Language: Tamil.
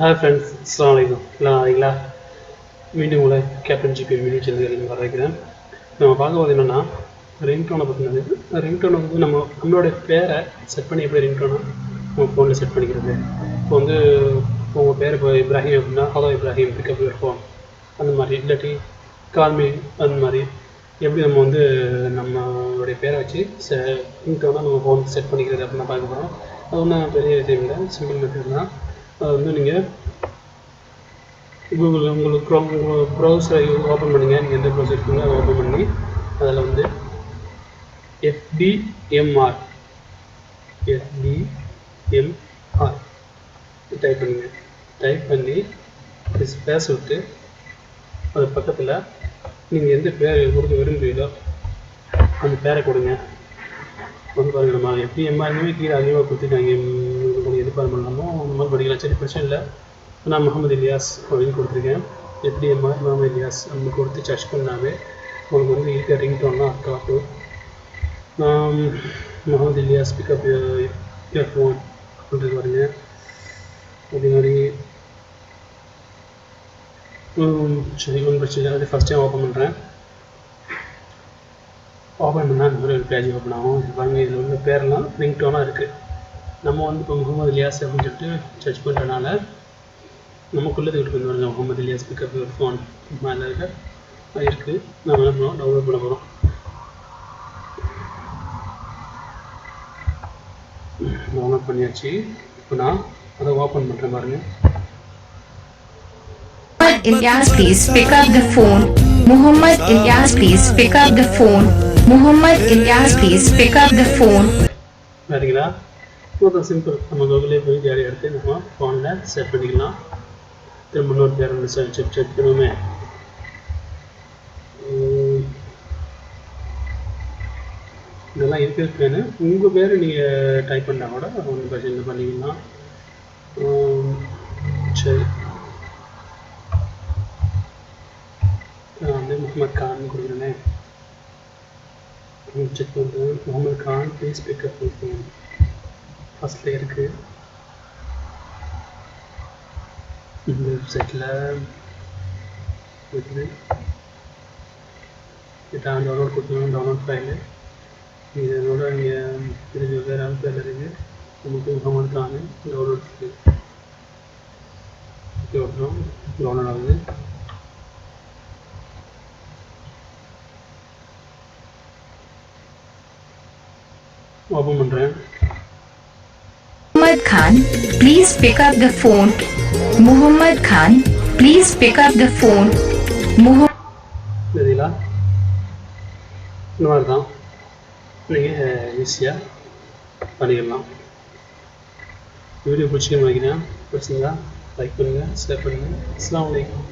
ஹாய் ஃப்ரெண்ட்ஸ் அஸ்லாம் வலைக்கம் எல்லாம் வரீங்களா மீண்டும் உங்களை கேப்டன் ஜிபி மீடியோ சேனல்கள் வரவேற்கிறேன். நம்ம பார்க்க போது என்னென்னா ரிங்டோனை பற்றினது ரிங்டோனை வந்து நம்ம நம்மளுடைய பேரை செட் பண்ணி எப்படி ரிங்டோனை உங்கள் ஃபோனில் செட் பண்ணிக்கிறது. இப்போ வந்து உங்கள் பேர் இப்போ இப்ராஹிம் அப்படின்னா hello Ibrahim pick up your phone அந்த மாதிரி. இல்லாட்டி கால்மி அந்த மாதிரி. எப்படி நம்ம வந்து நம்மளுடைய பேரை வச்சு செ ரிங்டோனாக நம்ம ஃபோன் செட் பண்ணிக்கிறது அப்படின்னு பார்க்க போகிறோம் அது ஒன்றும் பெரிய விஷயம் இல்லை. சிம்பிள் மெத்தட் தான். அது வந்து நீங்கள் கூகுள் உங்களுக்கு க்ரோம் உங்கள் ப்ரௌசரை ஓப்பன் பண்ணுங்கள் நீங்கள் எந்த ப்ரௌசர் இருக்குங்களோ அதை ஓப்பன் பண்ணி அதில் வந்து எஃப்டிஎம்ஆர் எஃப்டிஎம்ஆர் டைப் பண்ணுங்க டைப் பண்ணி ஸ்பேஸ் விட்டு அது பக்கத்தில் நீங்கள் எந்த பேர் கொடுக்க விரும்புகிறீங்களோ அந்த பேரை கொடுங்க வந்து பாருங்கள் நம்ம எப்படி எம்ஆர்மே கீழே அதிகமாக கொடுத்துருக்காங்க உங்களுக்கு எது பண்ணலாமோ அந்த மாதிரி படிக்கலாம் சரி பிரச்சனை இல்லை நான் முகமது இலியாஸ் அப்படின்னு கொடுத்துருக்கேன். எப்படி எம்ஆர் முகமது இலியாஸ் அப்படின்னு கொடுத்து சர்ச் பண்ணாவே உங்களுக்கு வந்து இருக்க ரிங் டோன்லாம் காட்டும் நான் முகமது இலியாஸ் பிக்கப் இயர்ஃபோன் அப்படின்றது பாருங்க. அதே மாதிரி சரி ஒன்றும் பிரச்சனை அது ஃபஸ்ட் டைம் ஓப்பன் பண்ணுறேன் ஓப்பன் பண்ணால் இந்த மாதிரி ஒரு பேஜ் ஓப்பன் ஆகும். பாருங்க இதில் உள்ள பேரெல்லாம் ரிங் டோனாக இருக்குது நம்ம வந்து இப்போ முகமது இலியாஸ் அப்படின்னு சொல்லிட்டு சர்ச் பண்ணுறதுனால நமக்குள்ளது இருக்கு. வந்து முகமது இலியாஸ் பிக்கப் ஒரு ஃபோன் மேலே இருக்க. இருக்குது நம்ம என்ன பண்ணுவோம் டவுன்லோட் பண்ண போகிறோம் டவுன்லோட் பண்ணியாச்சு. இப்போ நான் அதை ஓப்பன் பண்ணுறேன் பாருங்க. Ilyas, please pick up the phone. Muhammad Ilyas, please pick up the phone. Muhammad Ilyas, please pick up the phone. சரிங்களா மொத்தம் சிம்பிள் நம்ம கூகுளே போய் ஜாலியாக எடுத்து நம்ம ஃபோனில் செட் பண்ணிக்கலாம். திரும்ப இன்னொரு பேர் வந்து செக் செக் பண்ணுவோமே இதெல்லாம் இருக்கிறதுக்கு உங்கள் பேர் நீங்கள் டைப் பண்ணால் கூட ஒன்று பிரச்சனை பண்ணிக்கலாம் சரி நான் வந்து முகமது கான் கொடுக்குறேனே செக் பண்ணுறேன் Mohammed Khan please pick up phone ஃபஸ்ட்டில் இருக்குது இந்த வெப்சைட்டில் இருக்குது இதை டவுன்லோட் கொடுத்துருவோம் டவுன்லோட் ஃபைலு இதனோட இங்கே இது வேறு ஆள் பேர் இருக்குது நமக்கு முகமது கான் டவுன்லோட் ஓகே விட்றோம் டவுன்லோட் ஆகுது ஓப்பன் பண்ணுறேன் Muhammad Khan, please pick up the phone. Muhammad Khan, please pick up the phone. Muhammad இந்த மாதிரி தான் நீங்கள் ஈஸியாக பண்ணிடலாம். வீடியோ பிடிச்சிக்க நினைக்கிறேன் பிடிச்சிருந்தா லைக் பண்ணுங்கள் ஷேர் பண்ணுங்கள் அஸ்ஸலாமு அலைக்கும்.